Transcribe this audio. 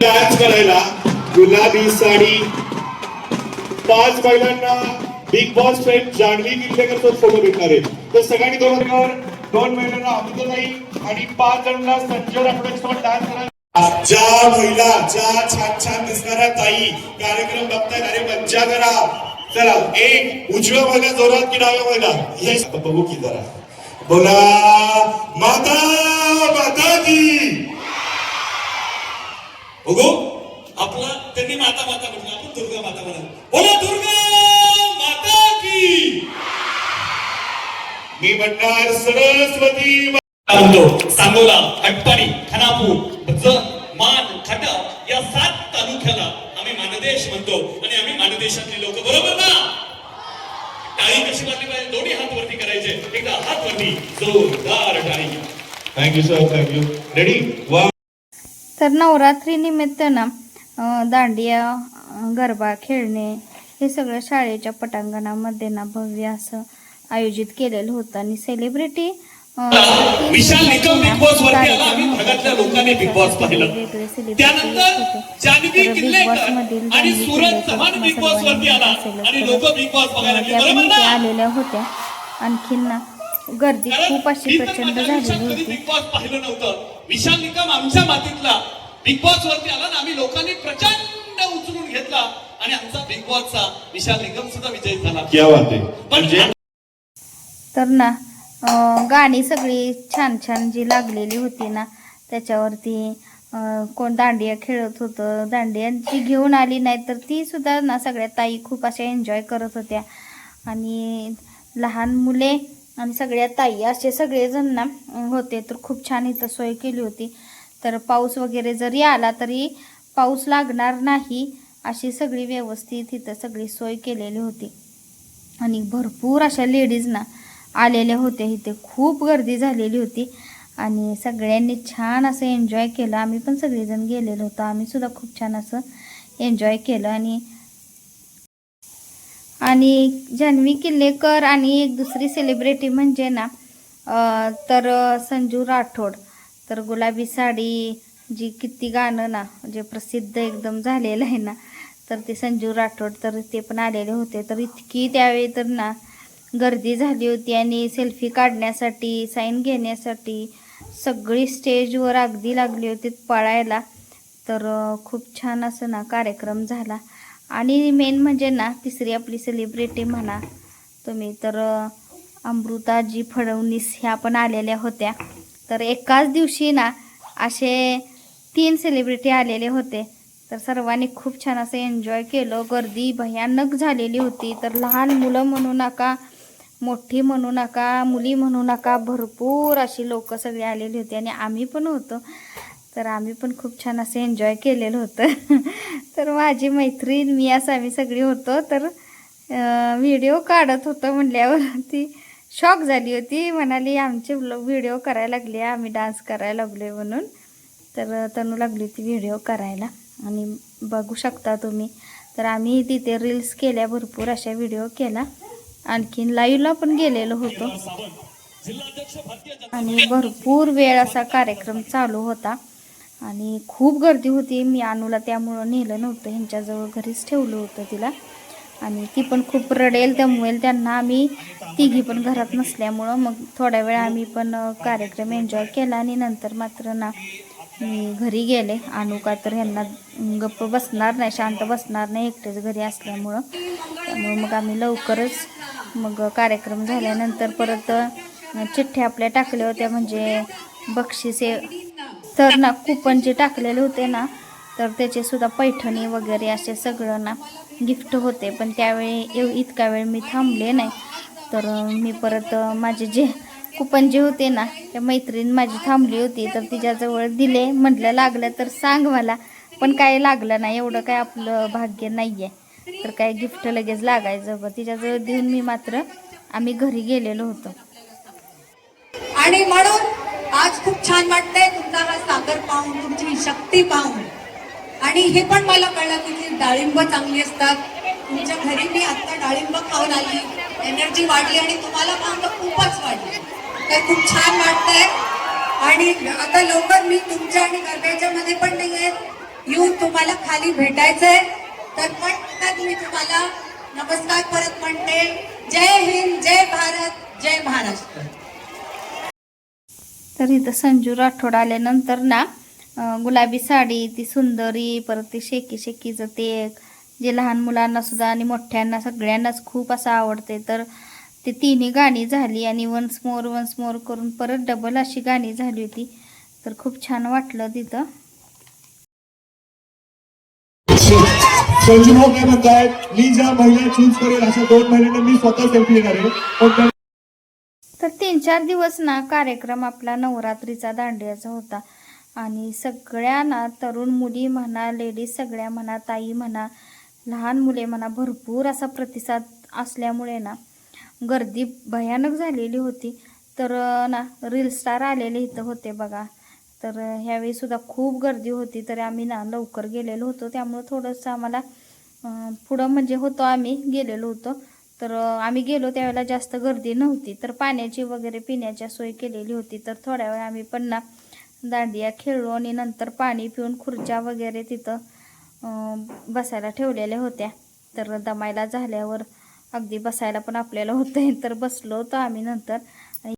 Dance करायला गुलाबी साडी. पाच महिलांना Bigg Boss friend Janhavi Killekar तो फोटो भेटणार आहे तर सगळ्यांनी दोन हजार दोन महिलांना अमिता नाही आणि पाच जणांना संजय राठोड सोबत डान्स करायला ज्या महिला ज्या छान छान दिसणाऱ्या ताई कार्यक्रम बघताय अरे मज्जा करा. चला एक उजव्या महिला जोरात की डाव्या महिला हे बघू की जरा. बोला माता माता की बघू. आपला त्यांनी माता माता म्हटलं आपण दुर्गा माता म्हणा बोला दुर्गा माता की! मी म्हणणार सरस्वती म्हणतो सांगोला अटपाडी खानापूर मान खटा या सात तालुक्याला आम्ही मानदेश म्हणतो. आणि आम्ही मानदेशातले लोक बरोबर ना? टाळी कशी मारली पाहिजे? दोन्ही हात वरती करायचे. एकदा हात वरती. जोरदार टाळी. थँक्यू सर थँक्यू रेडी वा तर नवरात्री निमित्त ना दांडिया गरबा खेळणे हे सगळं शाळेच्या पटांगणामध्ये ना भव्य असं आयोजित केलेलं होतं. आणि celebrity Vishal Nikam Bigg Boss वरती आला. आम्ही भागातल्या लोकांनी बिग बॉस पाहिलं. त्यानंतर जान्हवी किल्लेकर आणि सूरज चव्हाण बिग बॉस वरती आला. आणि लोक बिग बॉस बघायला लागले बरोबर ना? आलेल्या होत्या. आणखीन ना गर्दी खूप अशी प्रचंड झालेली होती. बिग बॉस पाहिलं नव्हतं. विशाल निकम आमच्या मातीतला. बिग बॉस वरती आला ना आम्ही लोकांनी प्रचंड उचलून घेतला आणि आमचा बिग बॉसचा विशाल निकम सुद्धा विजयी झाला. म्हणजे तर ना गाणी सगळी छान छान जी लागलेली होती ना त्याच्यावरती कोण दांडिया खेळत होतं दांडिया जी घेऊन आली नाही तर ती सुद्धा ना सगळ्या ताई खूप अशा एन्जॉय करत होत्या. आणि लहान मुले आणि सगळ्या ताई असे सगळेजण ना होते तर खूप छान इथं सोय केली होती. तर पाऊस वगैरे जरी आला तरी पाऊस लागणार नाही अशी सगळी व्यवस्थित इथं सगळी सोय केलेली होती. आणि भरपूर अशा लेडीजना आलेल्या होत्या. इथे खूप गर्दी झालेली होती. आणि सगळ्यांनी छान असं एन्जॉय केलं. आम्ही पण सगळेजण गेलेलो होतो. आम्हीसुद्धा खूप छान असं एन्जॉय केलं. आणि आणि जान्हवी किल्लेकर आणि एक दुसरी सेलिब्रिटी म्हणजे ना तर संजू राठोड. तर गुलाबी साडी जी किती गाणं ना जे प्रसिद्ध एकदम झालेलं आहे ना तर ते संजू राठोड तर ते पण आलेले होते. तर इतकी त्यावेळी तर ना गर्दी झाली होती आणि सेल्फी काढण्यासाठी साईन घेण्यासाठी सगळी स्टेजवर अगदी लागली होती पळायला. तर खूप छान असं ना कार्यक्रम झाला. आणि मेन म्हणजे ना तिसरी आपली सेलिब्रिटी म्हणा तुम्ही तर अमृताजी फडणवीस ह्या पण आलेल्या होत्या. तर एकाच दिवशी ना असे तीन सेलिब्रिटी आलेले होते. तर सर्वांनी खूप छान असं एन्जॉय केलं. गर्दी भयानक झालेली होती. तर लहान मुलं म्हणू नका मोठी म्हणू नका मुली म्हणू नका भरपूर अशी लोक सगळी आलेली होती आणि आम्ही पण होतो. तर आम्ही पण खूप छान असं एन्जॉय केलेलं होतं. तर माझी मैत्रीण मी असं आम्ही सगळी होतो. तर व्हिडिओ काढत होतं म्हणल्यावर ती शॉक झाली होती. म्हणाली आमचे व्हिडिओ करायला लागले आम्ही डान्स करायला लागले म्हणून. तर तनू लागली होती व्हिडिओ करायला. आणि बघू शकता तुम्ही. तर आम्ही तिथे रील्स केल्या भरपूर अशा व्हिडिओ केला आणखीन लाईव्हला पण गेलेलो होतो. आणि भरपूर वेळ असा कार्यक्रम चालू होता. आणि खूप गर्दी होती. मी अनुला त्यामुळं नेलं नव्हतं. ह्यांच्याजवळ घरीच ठेवलं होतं तिला. आणि ती पण खूप रडेल त्यामुळे त्यांना आम्ही तिघी पण घरात नसल्यामुळं मग थोड्या वेळ आम्ही पण कार्यक्रम एन्जॉय केला आणि नंतर मात्र ना मी घरी गेले. आणू का तर ह्यांना गप्प बसणार नाही शांत बसणार नाही एकटेच घरी असल्यामुळं. त्यामुळे मग आम्ही लवकरच मग कार्यक्रम झाल्यानंतर परत चिठ्ठ्या आपल्या टाकल्या होत्या. म्हणजे बक्षिसे तर ना कुपन जे टाकलेले होते ना तर त्याचे सुद्धा पैठणी वगैरे असे सगळं ना गिफ्ट होते. पण त्यावेळी एव इतका वेळ मी थांबले नाही. तर मी परत माझे जे कुपन जे होते ना त्या मैत्रीण माझी थांबली होती. तर तिच्याजवळ दिले. म्हटलं लागलं तर सांग मला. पण काय लागलं नाही एवढं काय आपलं भाग्य नाही आहे तर काय गिफ्ट लगेच लागायचं. बघ तिच्याजवळ देऊन मी मात्र आम्ही घरी गेलेलो होतो. आणि म्हणून आज खूप छान वाटतंय तुमचा हा सागर पाहून तुमची शक्ती पाहून. आणि हे पण मला कळलं की डाळिंब चांगली असतात. तुमच्या घरी मी आता डाळिंब खाऊन आली. एनर्जी वाढली आणि तुम्हाला पाहून खूपच वाढली. तर खूप छान वाटतंय. आणि आता लवकर मी तुमच्या आणि गरब्याच्या मध्ये पण नाही आहे येऊन तुम्हाला खाली भेटायचंय. तर पटकन मी तुम्हाला नमस्कार परत म्हणते. जय हिंद जय भारत जय महाराष्ट्र. तर इथं संजू राठोड आल्यानंतर ना गुलाबी साडी ती सुंदरी परत ते शेकी शेकीचं ते जे लहान मुलांना सुद्धा आणि मोठ्यांना सगळ्यांनाच खूप असं आवडते. तर ते तिन्ही गाणी झाली आणि वन्स मोर वन्स मोर करून परत डबल अशी गाणी झाली होती. तर खूप छान वाटलं तिथं. काय म्हणतायत मी ज्या महिला चूज करेल अशा दोन महिन्यांना मी स्वतः सेल्फी पण तर तीन चार दिवस ना कार्यक्रम आपला नवरात्रीचा दांडियाचा होता. आणि सगळ्या ना तरुण मुली म्हणा लेडीज सगळ्या म्हणा ताई म्हणा लहान मुले म्हणा भरपूर असा प्रतिसाद असल्यामुळे ना गर्दी भयानक झालेली होती. तर ना रील स्टार आलेले इथं होते बघा. तर ह्यावेळीसुद्धा ह्यावेळी सुद्धा खूप गर्दी होती. तर आम्ही ना लवकर गेलेलो होतो. त्यामुळं थोडंसं आम्हाला पुढं म्हणजे होतो आम्ही गेलेलो होतो. तर आम्ही गेलो त्यावेळेला जास्त गर्दी नव्हती. तर पाण्याची वगैरे पिण्याची सोय केलेली होती. तर थोड्या वेळ आम्ही पण ना दांडिया खेळलो आणि नंतर पाणी पिऊन खुर्च्या वगैरे तिथं बसायला ठेवलेल्या होत्या. तर दमायला झाल्यावर अगदी बसायला पण आपल्याला होतं तर बसलो होतो आम्ही नंतर.